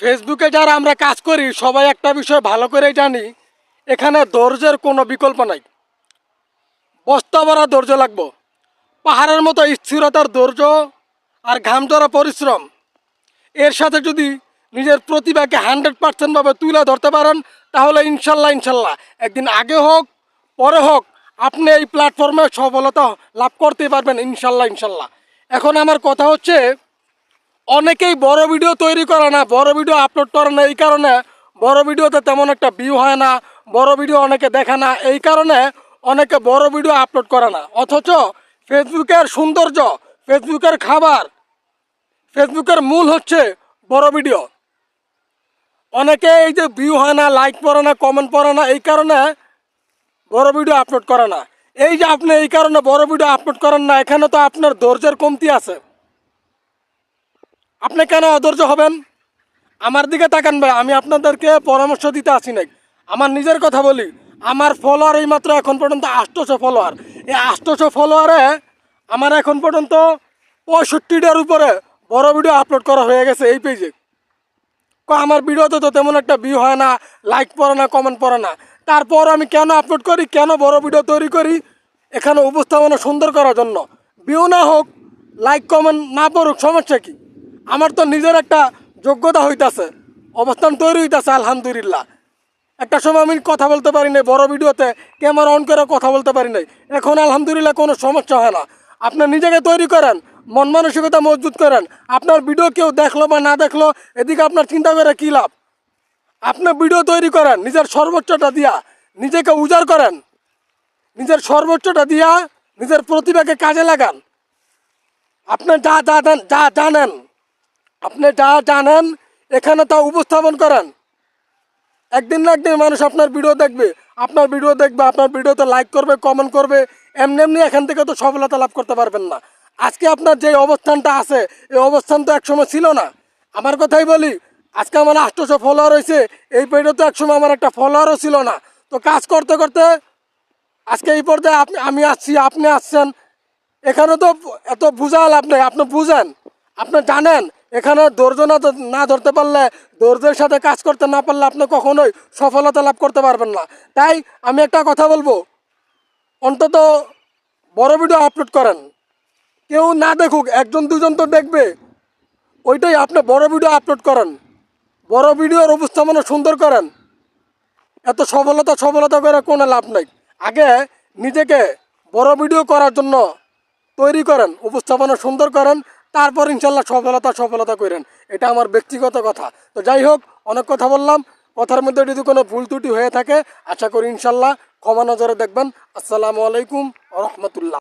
ফেসবুকে যারা আমরা কাজ করি, সবাই একটা বিষয় ভালো করে জানি, এখানে ধৈর্যের কোনো বিকল্প নাই। বস্তা ভরা ধৈর্য লাগবো। পাহাড়ের মতো স্থিরতার ধৈর্য আর ঘাম ধরা পরিশ্রম। এর সাথে যদি নিজের প্রতিভাকে হান্ড্রেড পার্সেন্টভাবে তুলে ধরতে পারেন, তাহলে ইনশাল্লাহ ইনশাল্লাহ। একদিন আগে হোক, পরে হোক, আপনি এই প্ল্যাটফর্মে সফলতা লাভ করতে পারবেন, ইনশাল্লাহ ইনশাল্লাহ। এখন আমার কথা হচ্ছে অনেকেই বড় ভিডিও তৈরি করে না, বড় ভিডিও আপলোড করে না, এই কারণে বড় ভিডিওতে তেমন একটা ভিউ হয় না, বড় ভিডিও অনেকে দেখে না, এই কারণে অনেকে বড় ভিডিও আপলোড করে না। অথচ ফেসবুকের সৌন্দর্য, ফেসবুকের খাবার, ফেসবুকের মূল হচ্ছে বড় ভিডিও। অনেকে এই যে ভিউ হয় না লাইক পড়ে না কমেন্ট পড়ে না, এই কারণে বড় ভিডিও আপলোড করে না। এই যে আপনি এই কারণে বড় ভিডিও আপলোড করেন না, এখানে তো আপনার ধৈর্যের কমতি আছে। আপনি কেন অধৈর্য হবেন? আমার দিকে তাকান ভাই, আমি আপনাদেরকে পরামর্শ দিতে আসি নাই। আমার নিজের কথা বলি, আমার ফলোয়ার এই মাত্র এখন পর্যন্ত আষ্টশো ফলোয়ার এই আষ্টশো ফলোয়ারে আমার এখন পর্যন্ত পঁয়ষট্টিটার উপরে বড় ভিডিও আপলোড করা হয়ে গেছে এই পেজে কো, আমার ভিডিওতে তো তেমন একটা ভিউ হয় না লাইক পড়ে না কমেন্ট পড়ে না। তারপর আমি কেন আপলোড করি, কেন বড় ভিডিও তৈরি করি, এখানে উপস্থাপনা সুন্দর করার জন্য। ভিউ না হোক লাইক কমেন্ট না পড়ুক, সমস্যা কি? আমার তো নিজের একটা যোগ্যতা হইতাছে, অবস্থান তৈরি হইতাছে, আলহামদুলিল্লাহ। একটা সময় আমি কথা বলতে পারি নাই, বড় ভিডিওতে ক্যামেরা অন করে কথা বলতে পারি নাই। এখন আলহামদুলিল্লাহ কোনো সমস্যা হয় না। আপনি নিজেকে তৈরি করেন, মন মানসিকতা মজবুত করেন। আপনার ভিডিও কেউ দেখল বা না দেখল, এদিকে আপনার চিন্তা করে কী লাভ? আপনি ভিডিও তৈরি করেন, নিজের সর্বোচ্চটা দিয়া নিজেকে উজাড় করেন। নিজের সর্বোচ্চটা দিয়া নিজের প্রতিভাকে কাজে লাগান। আপনি যা যা যা জানেন আপনি যা জানেন, এখানে তা উপস্থাপন করেন। একদিন না একদিন মানুষ আপনার ভিডিও দেখবে। আপনার ভিডিও দেখবে, আপনার ভিডিওতে লাইক করবে কমেন্ট করবে। এমনি এমনি এখান থেকে তো সফলতা লাভ করতে পারবেন না। আজকে আপনার যে অবস্থানটা আছে এই অবস্থান তো একসময় ছিল না। আমার কথাই বলি, আজকে আমার আষ্টশো ফলোয়ার হয়েছে, এই পেজে তো একসময় আমার একটা ফলোয়ারও ছিল না। তো কাজ করতে করতে আজকে এই পর্যায়ে আপনি, আমি আসছি, আপনি আসছেন। এখানে তো এত বুঝা লাভ নেই আপনি বুঝেন, আপনি জানেন। এখানে ধৈর্য না না ধরতে পারলে ধৈর্যের সাথে কাজ করতে না পারলে আপনি কখনোই সফলতা লাভ করতে পারবেন না। তাই আমি একটা কথা বলব। অন্তত বড় ভিডিও আপলোড করেন। কেউ না দেখুক, একজন দুজন তো দেখবে। ওইটাই আপনি বড় ভিডিও আপলোড করেন। বড় ভিডিওর উপস্থাপনা সুন্দর করেন। এত সফলতা সফলতা করে কোনো লাভ নাই। আগে নিজেকে বড় ভিডিও করার জন্য তৈরি করেন, উপস্থাপনা সুন্দর করেন তারপর ইনশাল্লাহ সফলতা সফলতা করেন এটা আমার ব্যক্তিগত কথা। তো যাই হোক, অনেক কথা বললাম। কথার মধ্যে যদি কোনো ভুল ত্রুটি হয়ে থাকে, আশা করি ইনশাল্লাহ ক্ষমা নজরে দেখবেন। আসসালামু আলাইকুম রহমতুল্লাহ।